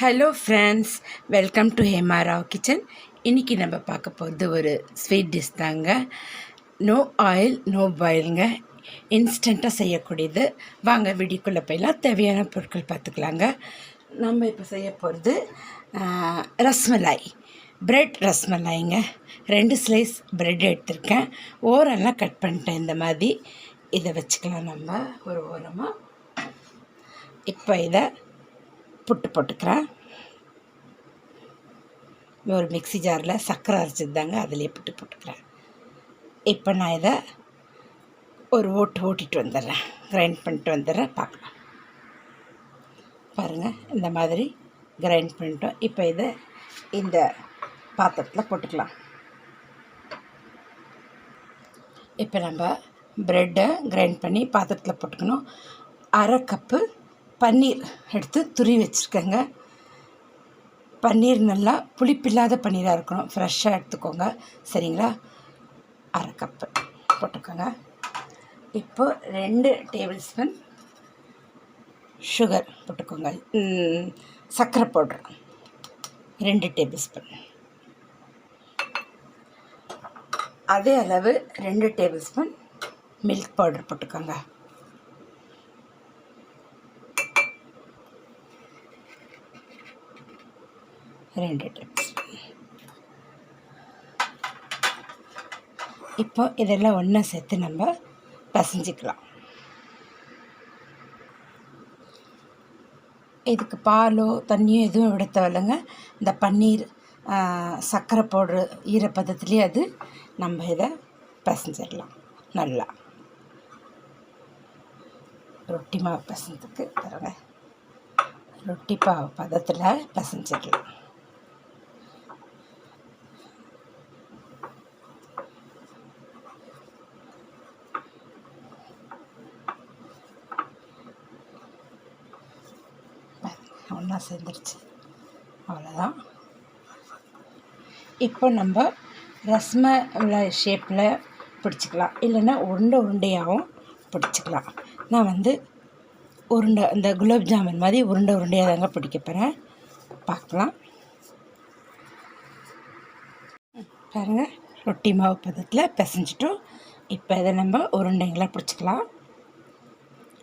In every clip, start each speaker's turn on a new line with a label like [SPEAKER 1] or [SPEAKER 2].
[SPEAKER 1] Hello friends welcome to Hemarao kitchen இன்றைக்கி நம்ம பார்க்க போகிறது ஒரு ஸ்வீட் டிஷ் தாங்க. நோ ஆயில் நோ பாயிலுங்க இன்ஸ்டண்ட்டாக செய்யக்கூடியது. வாங்க வெடிக்குள்ளே போயெல்லாம் தேவையான பொருட்கள் பார்த்துக்கலாங்க. நம்ம இப்போ செய்ய போகிறது ரஸ்மலாய். பிரெட் ரஸ்மலாய்ங்க. ரெண்டு ஸ்லைஸ் பிரெட் எடுத்திருக்கேன். ஓரெல்லாம் கட் பண்ணிட்டேன் இந்த மாதிரி. இதை வச்சுக்கலாம் நம்ம ஒரு ஓரமாக இப்போ இதை புட்டு போட்டுக்கிறேன். ஒரு மிக்ஸி ஜாரில் சர்க்கரை அரைச்சிருந்தாங்க அதிலே புட்டு போட்டுக்கிறேன். இப்போ நான் இதை ஒரு ஓட்டு ஓட்டிட்டு வந்துடுறேன். கிரைண்ட் பண்ணிட்டு வந்துடுறேன் பார்க்கலாம். பாருங்கள் இந்த மாதிரி கிரைண்ட் பண்ணிட்டோம். இப்போ இதை இந்த பாத்திரத்தில் போட்டுக்கலாம். இப்போ நம்ம ப்ரெட்டை கிரைண்ட் பண்ணி பாத்திரத்தில் போட்டுக்கணும். அரை கப்பு பன்னீர் எடுத்து துருவி வச்சுருக்கேங்க. பன்னீர் நல்லா புளிப்பில்லாத பன்னீராக இருக்கணும். ஃப்ரெஷ்ஷாக எடுத்துக்கோங்க. சரிங்களா? அரை கப்பு போட்டுக்கோங்க. இப்போ ரெண்டு டேபிள் ஸ்பூன் சுகர் போட்டுக்கோங்க. சர்க்கரை பவுட்ரு. ரெண்டு டேபிள் ஸ்பூன் அதே அளவு ரெண்டு டேபிள் ஸ்பூன் மில்க் பவுடர் போட்டுக்கோங்க. ரெண்டு டேபிள் இப்போ இதெல்லாம் ஒன்றா சேர்த்து நம்ம பசஞ்சிக்கலாம். இதுக்கு பாலோ தண்ணியோ எதுவும் விட தேவையில்லைங்க. இந்த பன்னீர் சர்க்கரை பவுட்ரு ஈரப்பதத்துலேயே அது நம்ம இதை பசஞ்சிடலாம். நல்லா. ரொட்டி மாவு பசஞ்சதுக்கு தருங்க ரொட்டி பாவு பதத்தில் பசஞ்சிடலாம். ஒன்றா செஞ்சிருச்சு. அவ்வளோதான் இப்போ நம்ம ரஸ்மலாய் ஷேப்பில் பிடிச்சிக்கலாம். இல்லைன்னா உருண்டை உருண்டையாகவும் பிடிச்சிக்கலாம். நான் வந்து உருண்டை இந்த குலாப் ஜாமுன் மாதிரி உருண்டை உருண்டையாக தாங்க பிடிக்க போகிறேன் பார்க்கலாம். பாருங்கள் ரொட்டி மாவு பதத்தில் பிசைஞ்சிட்டோம். இப்போ இதை நம்ம உருண்டைங்களாக பிடிச்சிக்கலாம்.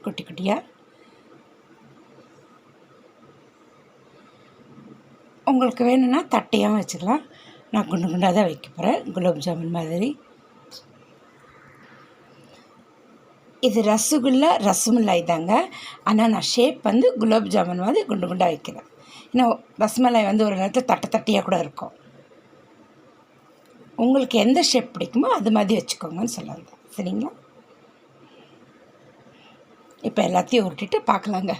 [SPEAKER 1] குட்டி குட்டியாக உங்களுக்கு வேணும்னா தட்டையாகவும் வச்சுக்கலாம். நான் குண்டு குண்டாக தான் வைக்க போகிறேன் குலாப் ஜாமுன் மாதிரி. இது ரசகுல்லா ரசமலாய் தாங்க. ஆனால் நான் ஷேப் வந்து குலாப் ஜாமுன் மாதிரி குண்டு குண்டாக வைக்கிறேன். ஏன்னா ரசமலாய் வந்து ஒரு நேரத்தில் தட்டை தட்டையாக கூட இருக்கும். உங்களுக்கு எந்த ஷேப் பிடிக்குமோ அது மாதிரி வச்சுக்கோங்கன்னு சொல்ல வந்தேன் சரிங்களா? இப்போ எல்லாத்தையும் உருட்டிட்டு பார்க்கலாங்க.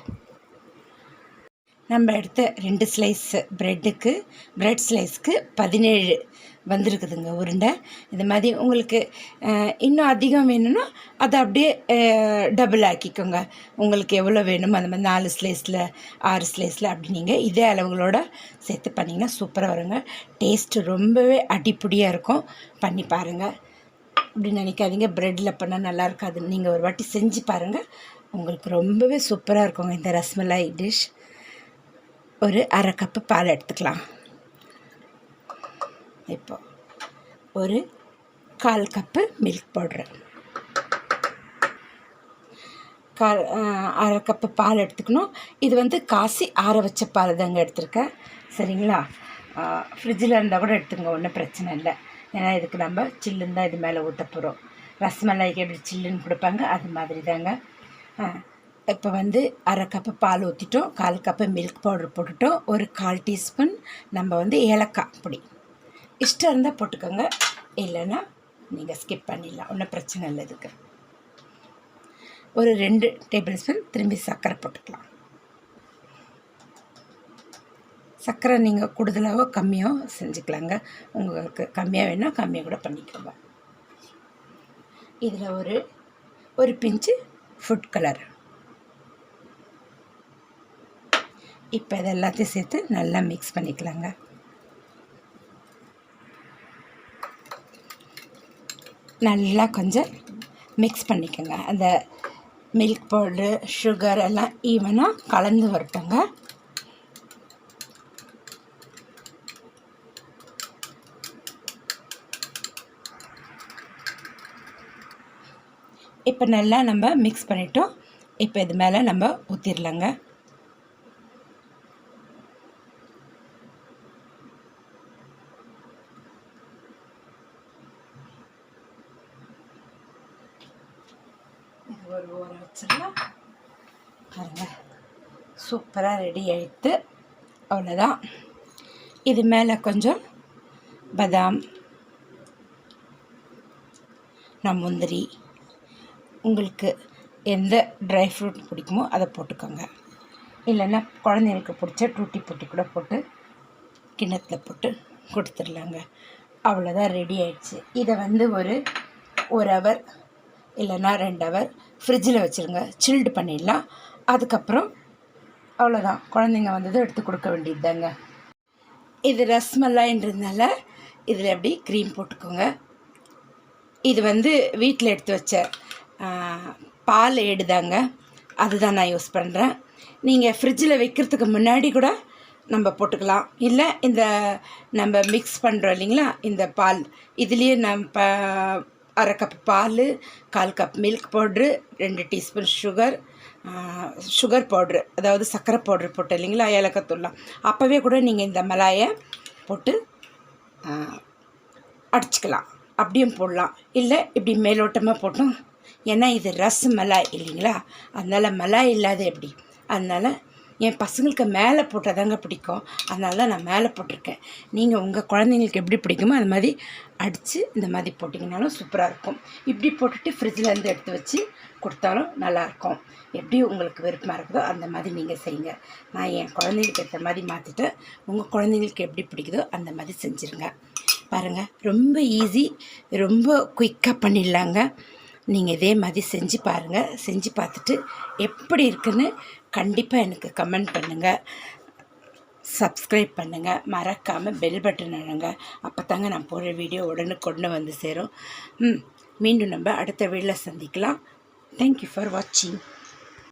[SPEAKER 1] நம்ம எடுத்த ரெண்டு ஸ்லைஸ் ப்ரெட்டுக்கு ப்ரெட் ஸ்லைஸ்க்கு பதினேழு வந்திருக்குதுங்க உருண்டை. இது மாதிரி உங்களுக்கு இன்னும் அதிகம் வேணும்னா அதை அப்படியே டபுள் ஆக்கிக்கோங்க. உங்களுக்கு எவ்வளோ வேணுமோ அந்த மாதிரி நாலு ஸ்லைஸில் ஆறு ஸ்லைஸில் அப்படி நீங்கள் இதே அளவுகளோட சேர்த்து பண்ணிங்கன்னா சூப்பராக வருங்க. டேஸ்ட்டு ரொம்பவே அடிப்படியாக இருக்கும். பண்ணி பாருங்கள் அப்படி நினைக்காதீங்க. ப்ரெட்டில் பண்ணால் நல்லா இருக்காது நீங்கள் ஒரு வாட்டி செஞ்சு பாருங்கள் உங்களுக்கு ரொம்பவே சூப்பராக இருக்குங்க இந்த ரஸ்மலாய் டிஷ் ஒரு அரை கப்பு பால் எடுத்துக்கலாம். இப்போ ஒரு கால் கப்பு மில்க் பவுட்ரு கால் அரை கப்பு பால் எடுத்துக்கணும். இது வந்து காசி ஆற வச்ச பால் தாங்க எடுத்திருக்கேன். சரிங்களா? ஃப்ரிட்ஜில் இருந்தால் கூட எடுத்துங்க ஒன்றும் பிரச்சனை இல்லை. ஏன்னா இதுக்கு நம்ம சில்லுன்னு தான் இது மேலே ஊற்ற போகிறோம் ரசமலாய்க்கு எப்படி சில்லுன்னு கொடுப்பாங்க அது மாதிரி தாங்க. இப்போ வந்து அரை கப்பு பால் ஊற்றிட்டோம் கால் கப்பு மில்க் பவுடர் போட்டுட்டோம். ஒரு கால் டீஸ்பூன் நம்ம வந்து ஏலக்காய் பொடி. இஷ்டம் இருந்தால் போட்டுக்கோங்க. இல்லைன்னா நீங்கள் ஸ்கிப் பண்ணிடலாம். ஒன்றும் பிரச்சனை இல்லை இதுக்கு. ஒரு ரெண்டு டேபிள் ஸ்பூன் திரும்பி சர்க்கரை போட்டுக்கலாம். சர்க்கரை நீங்கள் கூடுதலாகவோ கம்மியாக செஞ்சுக்கலாங்க. உங்களுக்கு கம்மியாக வேணால் கம்மியாக கூட பண்ணிக்கோங்க. இதில் ஒரு ஒரு பிஞ்சு ஃபுட் கலர் இப்போ இது எல்லாத்தையும் சேர்த்து நல்லா மிக்ஸ் பண்ணிக்கலாங்க. நல்லா கொஞ்சம் மிக்ஸ் பண்ணிக்கோங்க. அந்த மில்க் பவுடரு சுகர் எல்லாம் ஈவனாக கலந்து வரட்டுங்க. இப்போ நல்லா நம்ம மிக்ஸ் பண்ணிட்டோம். இப்போ இது மேலே நம்ம ஊற்றிடலாங்க ஒரு ஓரம் வச்சிடலாம். சூப்பராக ரெடி ஆகிட்டு அவ்வளோதான் இது மேலே கொஞ்சம் பதாம் நான் முந்திரி உங்களுக்கு எந்த ட்ரை ஃப்ரூட் பிடிக்குமோ அதை போட்டுக்கோங்க. இல்லைன்னா குழந்தைங்களுக்கு பிடிச்ச டூட்டி பொட்டி கூட போட்டு கிண்ணத்தில் போட்டு கொடுத்துடலாங்க. அவ்வளோதான் ரெடி ஆயிடுச்சு. இதை வந்து ஒரு ஒரு ஹவர் இல்லைன்னா ரெண்டு ஹவர் ஃப்ரிட்ஜில் வச்சுருங்க. சில்டு பண்ணிடலாம். அதுக்கப்புறம் அவ்வளோதான் குழந்தைங்க வந்ததும் எடுத்து கொடுக்க வேண்டியது தாங்க இது ரஸ்மலாயின்றதுனால இதில் எப்படி க்ரீம் போட்டுக்கோங்க. இது வந்து வீட்டில் எடுத்து வச்ச பால் ஏடுதாங்க. அதுதான் நான் யூஸ் பண்ணுறேன் நீங்கள் ஃப்ரிட்ஜில் வைக்கிறதுக்கு முன்னாடி கூட நம்ம போட்டுக்கலாம். இல்லை இந்த நம்ம மிக்ஸ் பண்ணுறோம் இல்லைங்களா? இந்த பால். இதுலேயே நம்ம அரை கப் பால் கால் கப் மில்க் பவுட்ரு ரெண்டு டீஸ்பூன் சுகர் சுகர் பவுட்ரு அதாவது சர்க்கரை பவுட்ரு போட்டு இல்லைங்களா ஏலக்காய் அப்போவே கூட நீங்கள் இந்த மலாயை போட்டு அடிச்சுக்கலாம். அப்படியும் போடலாம். இல்லை இப்படி மேலோட்டமாக போட்டோம். ஏன்னா இது ரஸ் மலாய் இல்லைங்களா? அதனால் மலாய் இல்லாத எப்படி? அதனால் என் பசங்களுக்கு மேலே போட்டால் தாங்க பிடிக்கும். அதனால தான் நான் மேலே போட்டிருக்கேன். நீங்கள் உங்கள் குழந்தைங்களுக்கு எப்படி பிடிக்குமோ அது மாதிரி அடித்து இந்த மாதிரி போட்டிங்கனாலும் சூப்பராக இருக்கும். இப்படி போட்டுட்டு ஃப்ரிட்ஜிலேருந்து எடுத்து வச்சு கொடுத்தாலும் நல்லாயிருக்கும். எப்படி உங்களுக்கு விருப்பமாக இருக்குதோ அந்த மாதிரி நீங்கள் செய்யுங்க. நான் என் குழந்தைங்களுக்கு ஏற்ற மாதிரி மாற்றிட்டேன் உங்கள் குழந்தைங்களுக்கு எப்படி பிடிக்குதோ அந்த மாதிரி செஞ்சுருங்க. பாருங்கள் ரொம்ப ஈஸி ரொம்ப குயிக்காக பண்ணிடலாங்க. நீங்கள் இதே மாதிரி செஞ்சு பாருங்கள் செஞ்சு பார்த்துட்டு எப்படி இருக்குன்னு கண்டிப்பாக எனக்கு கமெண்ட் பண்ணுங்கள் சப்ஸ்கிரைப் பண்ணுங்கள் மறக்காமல் பெல் பட்டன் அழுங்க. அப்போ தாங்க நான் போகிற வீடியோ உடனே கொண்டு வந்து சேரும். ம் மீண்டும் நம்ம அடுத்த வீடியோவில் சந்திக்கலாம். தேங்க்யூ ஃபார் வாட்சிங்